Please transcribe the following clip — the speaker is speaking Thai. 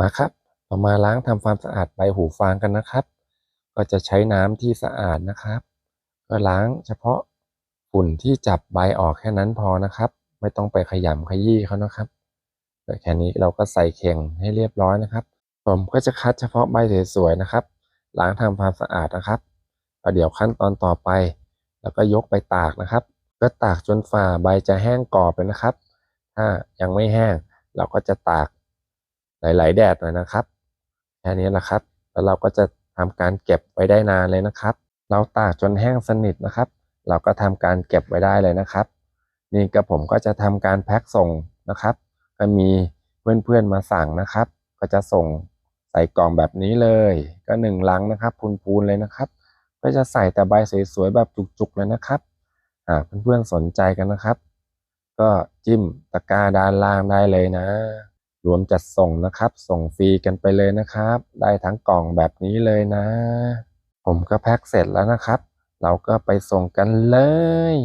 มาครับเรามาล้างทำความสะอาดใบหูฟางกันนะครับ ก็จะใช้น้ำที่สะอาดนะครับ ก็ล้างเฉพาะฝุ่นที่จับใบออกแค่นั้นพอนะครับ ไม่ต้องไปขยำขยี้เขานะครับแต่แค่นี้เราก็ใส่เข่งให้เรียบร้อยนะครับ ผมก็จะคัดเฉพาะใบสวยๆนะครับ ล้างทำความสะอาดนะครับเดี๋ยวขั้นตอนต่อไป แล้วก็ยกไปตากนะครับ ก็ตากจนฝ่าใบจะแห้งกรอบเลยนะครับ ถ้ายังไม่แห้งเราก็จะตาก หลาย ๆ แดดหน่อยนะครับแค่นี้แหละครับ แล้วเราก็จะทำการเก็บไว้ได้นานเลยนะครับ เราตากจนแห้งสนิทนะครับ เราก็ทำการเก็บไว้ได้เลยนะครับ นี่ก็ผมก็จะทำการแพ็คส่งนะครับ ก็มีเพื่อน ๆ มาสั่งนะครับ ก็จะส่งใส่กล่องแบบนี้เลย ก็หนึ่งลังนะครับพูนๆเลยนะครับ ก็จะใส่แต่ใบสวยๆแบบจุกๆเลยนะครับหากเพื่อนๆสนใจกันนะครับ ก็จิ้มตะกร้าด้านล่างได้เลยนะ รวมจัดส่งนะครับ ส่งฟรีกันไปเลยนะครับ ได้ทั้งกล่องแบบนี้เลยนะ ผมก็แพ็คเสร็จแล้วนะครับ เราก็ไปส่งกันเลย